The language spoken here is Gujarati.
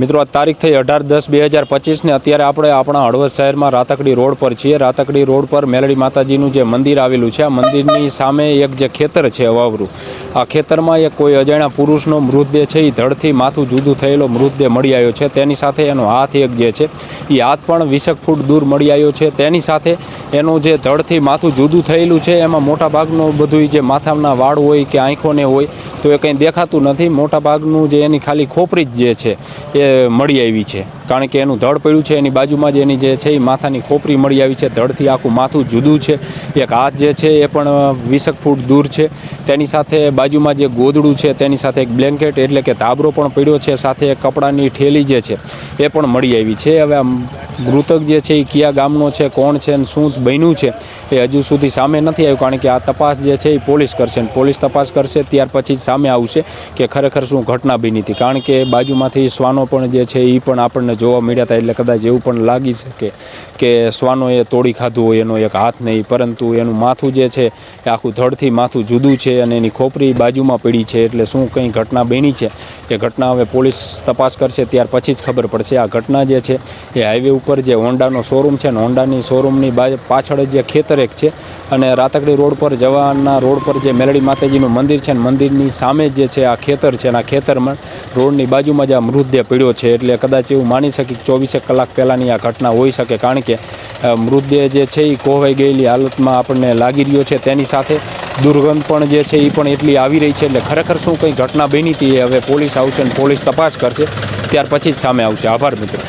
મિત્રો, આ તારીખ થઈ અઢાર દસ બે હજાર પચીસને અત્યારે આપણે આપણા હળવદ શહેરમાં રાતકડી રોડ પર છીએ. રાતકડી રોડ પર મેલડી માતાજીનું જે મંદિર આવેલું છે, આ મંદિરની સામે એક જે ખેતર છે વાવરું આ ખેતરમાં એક કોઈ અજાણ્યા પુરુષનો મૃતદેહ છે. એ ધડથી માથું જુદું થયેલો મૃતદેહ મળી આવ્યો છે. તેની સાથે એનો હાથ એક જે છે એ હાથ પણ વીસેક ફૂટ દૂર મળી આવ્યો છે. તેની સાથે એનું જે ધડથી માથું જુદું થયેલું છે, એમાં મોટા ભાગનું બધું જે માથાના વાળ હોય કે આંખોને હોય, તો એ કંઈ દેખાતું નથી. મોટાભાગનું જે એની ખાલી ખોપરી જ જે છે, એ મળી આવી છે. કારણ કે એનું ધડ પડ્યું છે, એની બાજુમાં જ એની જે છે એ માથાની ખોપરી મળી આવી છે. ધડથી આખું માથું જુદું છે. એક હાથ જે છે એ પણ વીસક ફૂટ દૂર છે. તેની સાથે બાજુમાં જે ગોદડું છે તેની સાથે એક બ્લેન્કેટ એટલે કે તાબરો પણ પડ્યો છે, સાથે એક કપડાની ઠેલી જે છે એ પણ મળી આવી છે. હવે આ મૃતક જે છે એ કયા ગામનો છે, કોણ છે અને શું બન્યું છે એ હજુ સુધી સામે નથી આવ્યું, કારણ કે આ તપાસ જે છે એ પોલીસ કરશે પોલીસ તપાસ કરશે, ત્યાર પછી સામે આવશે કે ખરેખર શું ઘટના બની હતી. કારણ કે બાજુમાંથી શ્વાનો પણ જે છે એ પણ આપણને જોવા મળ્યા હતા, એટલે કદાચ એવું પણ લાગી શકે કે શ્વાનોએ તોડી ખાધું હોય એનો એક હાથ નહીં, પરંતુ એનું માથું જે છે એ આખું ધડથી માથું જુદું છે. અને એની ખોપરી બાજુમાં પડી છે એટલે શું કંઈ ઘટના બની છે? એ ઘટના હવે પોલીસ તપાસ કરશે, ત્યાર પછી જ ખબર પડશે. આ ઘટના જે છે, એ હાઈવે ઉપર જે હોન્ડાનો શોરૂમ છે ને હોન્ડાની શોરૂમની પાછળ જે ખેતર એક છે અને રાતકડી રોડ પર જવાના રોડ પર જે મેલડી માતાજીનું મંદિર છે ને મંદિરની સામે જે છે આ ખેતર છે અને આ ખેતરમાં રોડની બાજુમાં જ આ મૃતદેહ પડ્યો છે એટલે કદાચ એવું માની શકે કે ચોવીસેક કલાક પહેલાંની આ ઘટના હોઈ શકે કારણ કે મૃતદેહ જે છે એ કોહવાઈ ગયેલી હાલતમાં આપણને લાગી રહ્યો છે. તેની સાથે દુર્ગંધ પણ જે છે એ પણ એટલી આવી રહી છે એટલે ખરેખર શું કંઈ ઘટના બની હતી હવે પોલીસ આવશે અને પોલીસ તપાસ કરશે. ત્યાર પછી જ સામે આવશે. આભાર મિત્રો.